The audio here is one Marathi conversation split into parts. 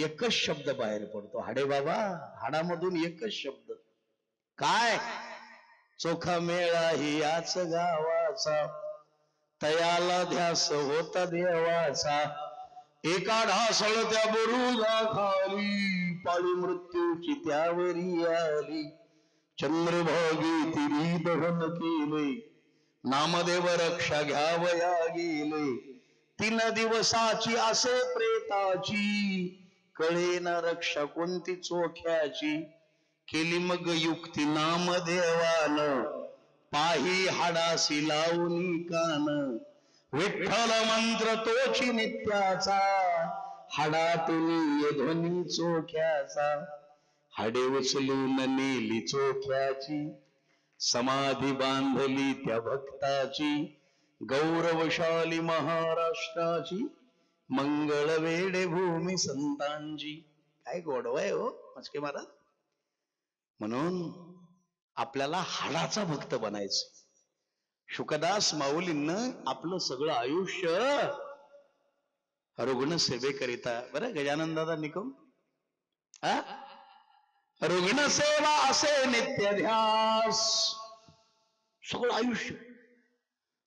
एकच शब्द बाहेर पडतो. हाडे बाबा हाडामधून एकच शब्द. काय? चोखा मेळा ही याच गावाचा. तयाला ध्यास होता देवाचा. एका ढासळत्या बुरुजाखाली पाळी मृत्यूची त्यावरी आली. चंद्रभागी तिरी दहन केले. नामदेव रक्षा घ्यावया गेले. तीन दिवसाची असे प्रेताची. कळे ना रक्षा कोणती चोख्याची? केली मग युक्ती नामदेवान पाही हाडासी लावून कान. विठ्ठल मंत्र तोची नित्याचा. हाडातून ध्वनी चोख्याचा. हाडे उचलून नेली चोख्याची. समाधी बांधली त्या भक्ताची. गौरवशाली महाराष्ट्राची. मंगळ वेडे भूमी संतांची. काय गोडवाय हो मस्के महाराज? म्हणून आपल्याला हाडाचा भक्त बनायचं शुकदास माऊलींनं आपलं सगळं आयुष्य रुग्ण सेवेकरिता बरं गजानन दादा निकम? हा? रुग्ण सेवा असे नित्य ध्यास सगळं आयुष्य.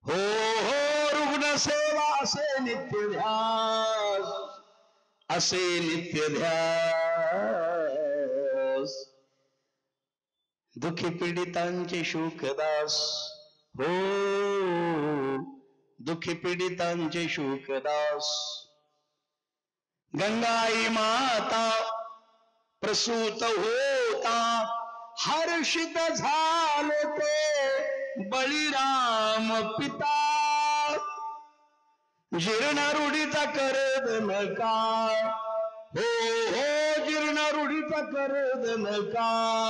हो हो रुग्ण सेवा असे नित्य ध्यास असे नित्य ध्यास. दुःखी पीडितांचे शोकदास हो. दुःखी पीडितांचे शोकदास. गंगाई माता प्रसूत होता हर्षित झाले ते बळीराम पिता. जीर्ण रूढीचा करद नका हो हो जीर्ण रूढीचा करद नका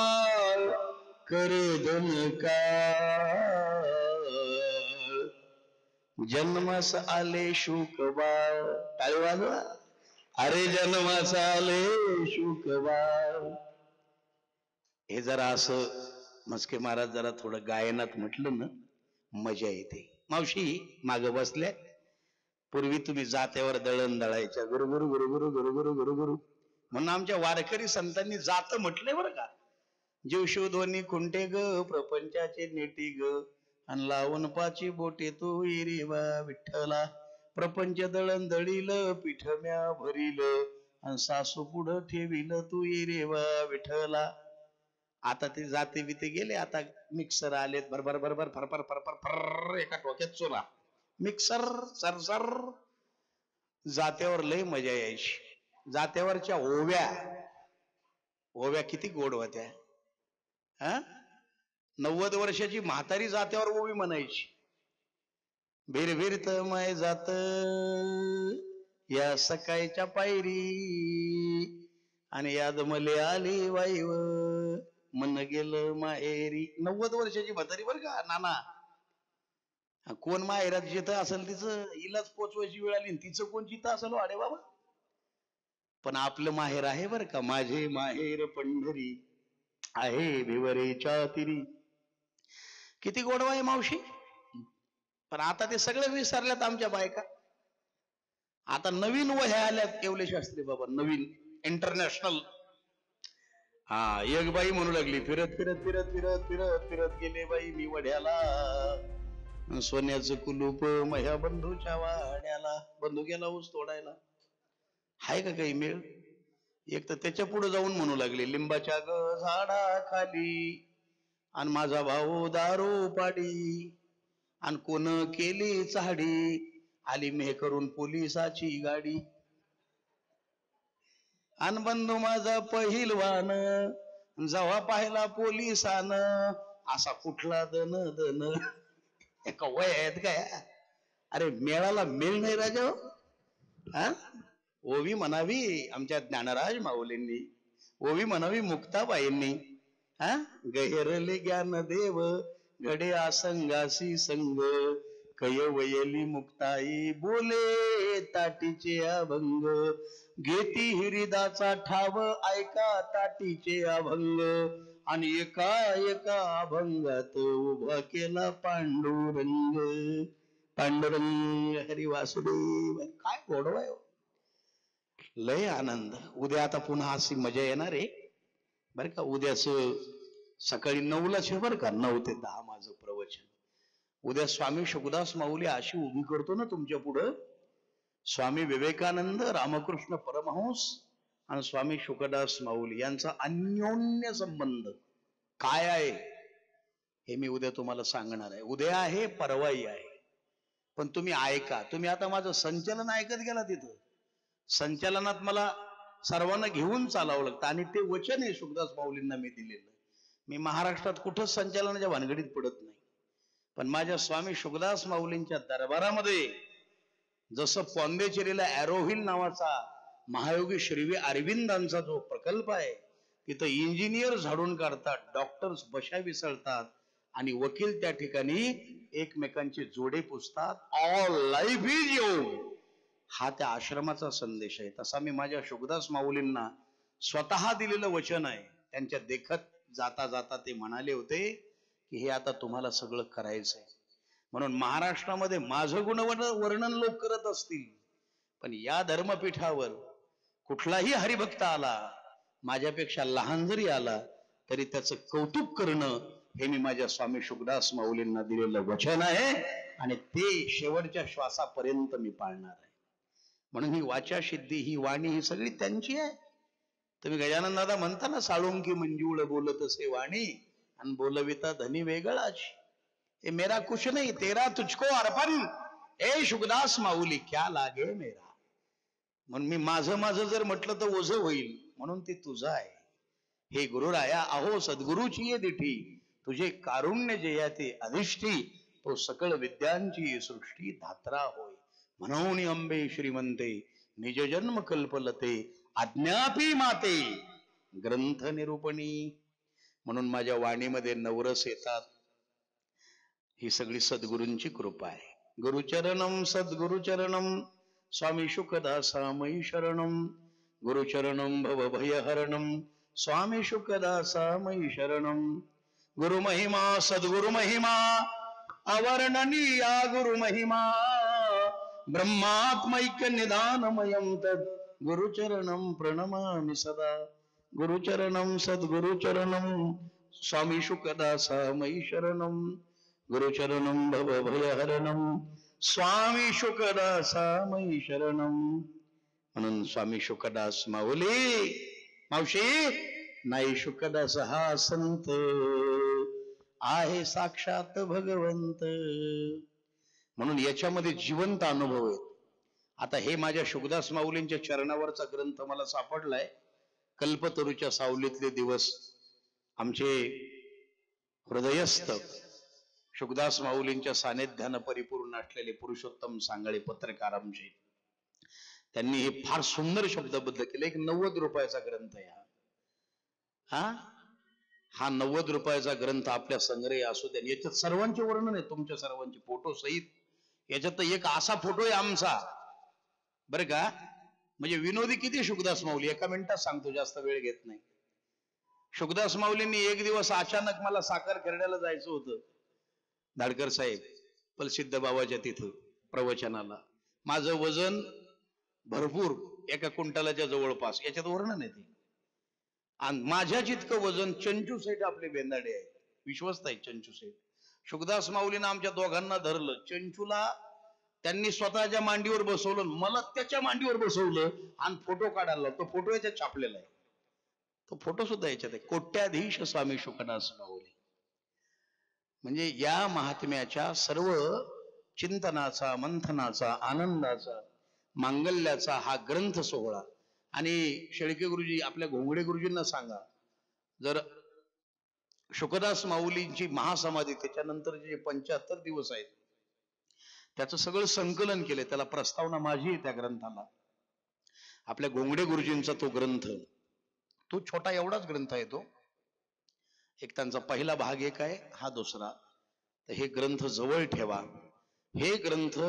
करद नका जन्मस आले शुकबाळ. टाळी वाजवा. अरे जन्मस आले शुकबाळ. हे जरा असं मस्के महाराज जरा थोडं गायनात म्हटलं ना मजा येते. मावशी माग बसल्या. पूर्वी तुम्ही जात्यावर दळण दळायच्या गुरुगुरु गुरुगुरु गुरुगुरु गुरुगुरु. म्हणून आमच्या वारकरी संतांनी जात म्हटले बरं का. जीवशोधोनी कुंटे ग प्रपंचाचे नेटी ग. आणि लावून पाची बोटे तू इरी विठ्ठला. प्रपंच दळण दळील पिठ म्या भरील. आणि सासू पुढं ठेवील तू इरे विठ्ठला. आता ते जाते बिते गेले आता मिक्सर आलेत. भरभर भरभर फरफर फरफर फर एका टोक्यात चोरा. मिक्सर सरसर जात्यावर लय मजा यायची. जात्यावरच्या ओव्या ओव्या किती गोड होत्या. हा? नव्वद वर्षाची म्हातारी जात्यावर ओवी म्हणायची. भिरभिरत माय जात या सकाळच्या पायरी. आणि याद मले आली वाईव मन गेलं माहेरी. नव्वद वर्षाची म्हातारी बर का नाना? कोण माहेरात जिथं असेल तिचं हिलाच पोचवायची वेळ आली तिचं कोण जिथं असेल अरे बाबा. पण आपलं माहेर आहे बर का माझे माहेर पंढरी आहे भिवरेच्या तिरी. किती गोडवा आहे मावशी. पण आता ते सगळं विसरल्यात आमच्या बायका. आता नवीन वह्या आल्यात केवले शास्त्री बाबा नवीन इंटरनॅशनल हा एक बाई म्हणू लागली फिरत फिरत फिरत फिरत फिरत फिरत गेले बाई मी वढ्याला सोन्याचं कुलूप मह्या बंधूच्या वाड्याला बंधू गेला ऊस तोडायला. हाय का काही मेळ? एक तर त्याच्या पुढे जाऊन म्हणू लागले लिंबाच्या ग झाडा खाली आणि माझा भाऊ दारू पाडी. आणि कोण केली चाडी? आली मेह करून पोलिसाची गाडी. अन बंधू माझा पहिलवान जेव्हा पाहिला पोलिसान. असा कुठला दन दन एका वय आहेत काय अरे मेळाला मेळ नाही राजा हो. हा. ओवी म्हणावी आमच्या ज्ञानराज माऊलींनी. ओवी म्हणावी मुक्ताबाईंनी. हा? गहिरले ज्ञान देव घडे आसंगासी संग कय वयली मुक्ताई बोले ताटीचे अभंग. घेती हिरिदाचा ठाव ऐका ताटीचे अभंग. आणि एका एका अभंगात उभा केला पांडुरंग. पांडुरंग हरी वासुदेव. काय गोडवाय हो. लय आनंद. उद्या आता पुन्हा अशी मजा येणार आहे. बरं का उद्याच सकाळी नऊला आहे बरं का नऊ ते दहा माझं प्रवचन. उद्या स्वामी शुकदास माऊली अशी उभी करतो ना तुमच्या पुढं. स्वामी विवेकानंद रामकृष्ण परमहंस आणि स्वामी शुकदास माऊली यांचा अन्योन्य संबंध काय आहे? हे मी उद्या तुम्हाला सांगणार आहे. उद्या आहे परवाई आहे. पण तुम्ही ऐका. तुम्ही आता माझं संचलन ऐकत गेला तिथं. संचलनात मला सर्वांना घेऊन चालावं लागतं आणि ते वचन आहे सुखदास माऊलींना मी दिलेलं. मी महाराष्ट्रात कुठंच संचलनाच्या भानगडीत पडत नाही. पण माझ्या स्वामी सुखदास माऊलींच्या दरबारामध्ये जसं पॉम्बेचेरीला ॲरोहिल नावाचा महायोगी श्रीवी अरविंदांचा जो प्रकल्प आहे तिथं इंजिनियर झाडून काढतात डॉक्टर्स बशा विसळतात आणि वकील त्या ठिकाणी एकमेकांचे जोडे पुसतात. ऑल लाईफ इज योग हा त्या आश्रमाचा संदेश आहे. तसा मी माझ्या शुभदास माऊलींना स्वतः दिलेलं वचन आहे. त्यांच्या देखत जाता जाता ते म्हणाले होते की हे आता तुम्हाला सगळं करायचंय. म्हणून महाराष्ट्रामध्ये माझं गुणवर्ण वर्णन लोक करत असतील. पण या धर्मपीठावर कुठलाही हरिभक्त आला माझ्यापेक्षा लहान जरी आला तरी त्याचं कौतुक करणं हे मी माझ्या स्वामी शुकदास माऊलींना दिलेलं वचन आहे आणि ते शेवटच्या श्वासापर्यंत मी पाळणार आहे. म्हणून ही वाचा सिद्धी ही वाणी ही सगळी त्यांची आहे. तुम्ही गजानन दादा म्हणता ना साळुंकी मंजूळ बोलत असे वाणी आणि बोलविता धनी वेगळाच. हे मेरा कुछ नाही तेरा तुझको अर्पण. ए शुकदास माऊली क्या लागे मेरा? म्हणून मी माझं माझं जर म्हटलं तर ओझ होईल. म्हणून ते तुझं आहे. हे गुरुराया अहो सद्गुरूची ये दिठी. तुझे कारुण्य जया ते अधिष्ठी. तो सकळ विद्यांची सृष्टी धात्रा होय. म्हणून अंबे श्रीमंते निज जन्म कल्पलते अज्ञापी माते. ग्रंथ निरूपणी. म्हणून माझ्या वाणीमध्ये नवरस येतात. ही सगळी सद्गुरूंची कृपा आहे. गुरुचरणम सद्गुरुचरणम स्वामी शुकदासामयी शरणम गुरुचरणम भव भयहरणम स्वामी शुकदासामयी शरणम गुरुमहिमा सद्गुरुमहिमा अवर्णनीया गुरुमहिमा ब्रह्मात्मैक्यनिदानमयं ब्रह्मात्मैक्य तत् गुरुचरणं प्रणमामि सदा। गुरुचरणं सद्गुरुचरणं स्वामी शुकदासामयी शरणं। गुरुचरणं भव भयहरणं। स्वामी शुकदासा शुकदासामयी शरणं. म्हणून स्वामी शुकदास माऊली मावशी नाही शुकदास हा संत. आहे साक्षात भगवंत. म्हणून याच्यामध्ये जिवंत अनुभव आहेत. आता हे माझ्या शुकदास माऊलींच्या चरणावरचा ग्रंथ मला सापडलाय. कल्पतरूच्या सावलीतले दिवस आमचे हृदयस्थ शुकदास माऊलींच्या सानिध्यानं परिपूर्ण असलेले पुरुषोत्तम सांगळे पत्रकार आमचे. त्यांनी हे फार सुंदर शब्दबद्ध केले. एक नव्वद रुपयाचा ग्रंथ आहे हा. हा? हा नव्वद रुपयाचा ग्रंथ आपल्या संग्रही असू द्या याच्यात सर्वांचे वर्णन आहे. तुमच्या सर्वांचे फोटो सहित. याच्यात तर एक असा फोटो आहे आमचा. बरं का? म्हणजे विनोदी किती शुकदास माऊली? एका मिनिटात सांगतो जास्त वेळ घेत नाही. शुकदास माऊलींनी एक दिवस अचानक मला साखर खेरड्याला जायचं होतं. धाडकर साहेब प्रसिद्ध बाबाच्या तिथं प्रवचनाला. माझं वजन भरपूर एका कुंटलाच्या जवळपास याच्यात वर्णन आहे ते. आणि माझ्या जितकं वजन चंचू सेठ आपले बेंदाडे आहे विश्वस्त आहे चंचू सेठ. शुकदास माऊलीनं आमच्या दोघांना धरलं. चंचूला त्यांनी स्वतःच्या मांडीवर बसवलं मला त्याच्या मांडीवर बसवलं आणि फोटो काढायला तो फोटो याच्यात छापलेला आहे. तो फोटो सुद्धा याच्यात आहे. कोट्याधीश स्वामी शुकदास माऊली. म्हणजे या महात्म्याच्या सर्व चिंतनाचा मंथनाचा आनंदाचा मांगल्याचा हा ग्रंथ सोहळा. आणि शेळके गुरुजी आपल्या घोंगडे गुरुजींना सांगा जर शुकदास माऊलींची महासमाधी त्याच्यानंतर जे पंच्याहत्तर दिवस आहेत त्याचं सगळं संकलन केलंय त्याला प्रस्तावना माझी आहे त्या ग्रंथाला. आपल्या घोंगडे गुरुजींचा तो ग्रंथ तो छोटा एवढाच ग्रंथ आहे तो एक त्यांचा पहिला भाग एक आहे हा दुसरा. तर हे ग्रंथ जवळ ठेवा. हे ग्रंथ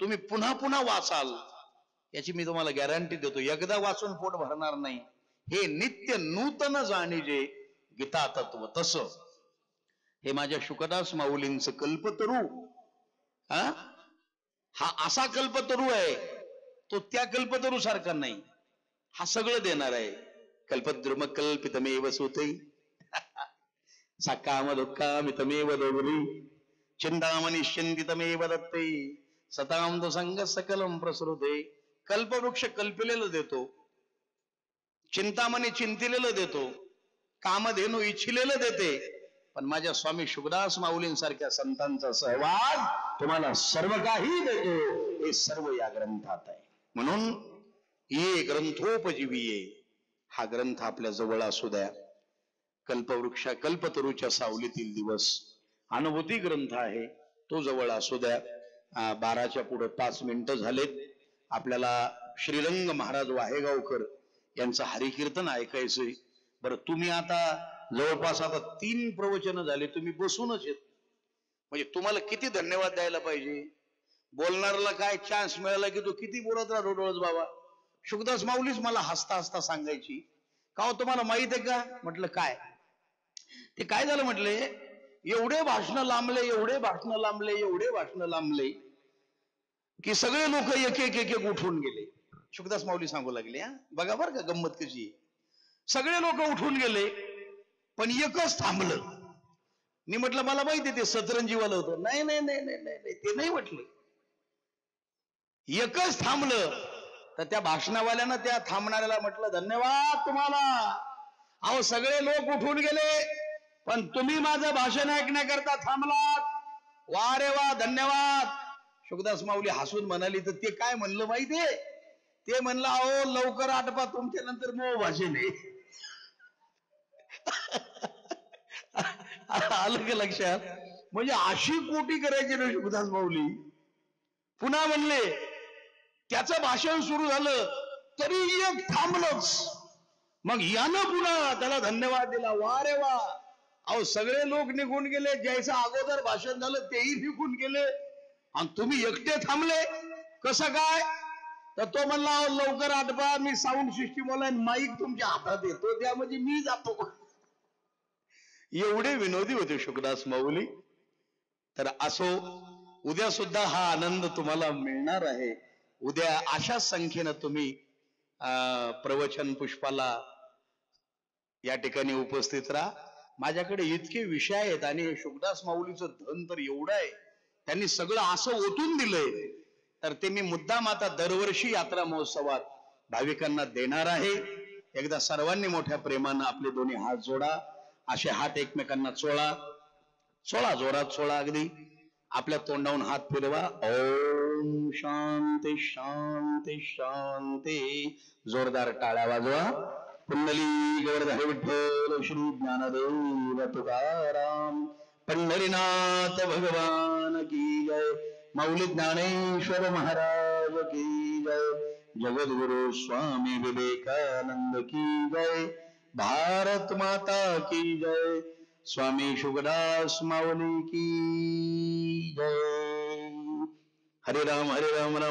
तुम्ही पुन्हा पुन्हा वाचाल. याची मी तुम्हाला गॅरंटी देतो एकदा वाचून पोट भरणार नाही. हे नित्य नूतन जाणीजे गीता तत्व तस. हे माझ्या शुकदास माऊलींचं कल्पतरू. हा हा असा कल्पतरू आहे तो त्या कल्पतरू सारखा नाही. हा सगळं देणार आहे. कल्पद्रुम कल्पितमेव सुते. सकाम दुःखामितमेव दोगरी चिंतामणी चिंतितमेव दत्ते। सताम तो संग सकलम प्रसृते। कल्पवृक्ष कल्पिलेलं देतो। चिंतामणी चिंतिलेलं देतो। कामधेनू इच्छिलेलं देते। पण माझ्या स्वामी शुभदास माऊलींसारख्या संतांचा सहवास तुम्हाला सर्व काही देतो। हे सर्व या ग्रंथात आहे। म्हणून ये ग्रंथोपजीवी हा ग्रंथ आपल्या जवळ असू द्या। कल्पवृक्षा कल्पतरूच्या सावलीतील दिवस. अनुभूती ग्रंथ आहे. तो जवळ असू द्या. बाराच्या पुढे पाच मिनिटं झालेत. आपल्याला श्रीरंग महाराज वाहेगावकर यांचं हरिकीर्तन ऐकायचंय. बरं तुम्ही आता जवळपास आता तीन प्रवचनं झाले. तुम्ही बसूनच येत. म्हणजे तुम्हाला किती धन्यवाद द्यायला पाहिजे? बोलणाऱ्याला काय चान्स मिळाला की तो किती बोलत राहतो डोळस बाबा? शुकदास माऊलीच मला हसता हसता सांगायची. का हो, तुम्हाला माहीत आहे का? म्हटलं काय? ते काय झालं म्हटले? एवढे भाषण लांबले एवढे भाषण लांबले एवढे भाषण लांबले की सगळे लोक एक एक एक एक उठून गेले. शुकदास माऊली सांगू लागले हा? बघा बरं का गंमत कशी सगळे लोक उठून गेले पण एकच थांबलं. मी म्हटलं मला माहिती ते सतरंजीवालं होतं. नाही नाही नाही नाही नाही नाही, ते नाही म्हटले. एकच थांबलं. तर त्या भाषणावाल्यानं त्या थांबणाऱ्याला म्हटलं धन्यवाद तुम्हाला. अहो सगळे लोक उठून गेले पण तुम्ही माझं भाषण ऐकण्याकरता थांबलात. वा रे वा धन्यवाद. शुकदास माऊली हसून म्हणाली तर ते काय म्हणलं माहितीये ते म्हणलं अहो लवकर आटपा तुमच्या नंतर मो भाषण आहे. आलं का लक्षात? म्हणजे अशी कोटी करायची ना शुकदास माऊली. पुन्हा म्हणले त्याचं भाषण सुरू झालं तरी एक थांबलंच. मग यानं पुन्हा त्याला धन्यवाद दिला. वा रे वा अहो सगळे लोक निघून गेले. ज्यायचं अगोदर भाषण झालं तेही निघून गेले. आणि तुम्ही एकटे थांबले. कसं काय? तर तो म्हणला लवकर आठवा मी साऊंड सिस्टीम वाला माईक तुमच्या हातात येतो. त्या म्हणजे मी जातो. एवढे विनोदी होते शुकदास माऊली. तर असो उद्या सुद्धा हा आनंद तुम्हाला मिळणार आहे. उद्या अशा संख्येनं तुम्ही अं, प्रवचन पुष्पाला या ठिकाणी उपस्थित राहा. माझ्याकडे इतके विषय आहेत आणि हे शुकदास माऊलीचं धन तर एवढं आहे त्यांनी सगळं असं ओतून दिलंय तर ते मी मुद्दाम आता दरवर्षी यात्रा महोत्सवात भाविकांना देणार आहे. एकदा सर्वांनी मोठ्या प्रेमानं आपले दोन्ही हात जोडा असे हात एकमेकांना चोळा चोळा जोरात सोळा अगदी. आपल्या तोंडावून हात फिरवा. ओम शांती शांती शांती. जोरदार टाळ्या वाजवा. कुंडली विठ्ठल श्री ज्ञानदेव तुकाराम। पंढरीनाथ भगवान की जय। मौली ज्ञानेश्वर महाराज की जय। जगद्गुरु स्वामी विवेकानंद की जय। भारत माता की जय। स्वामी शुभदास माऊली की जय। हरे राम हरे राम राम।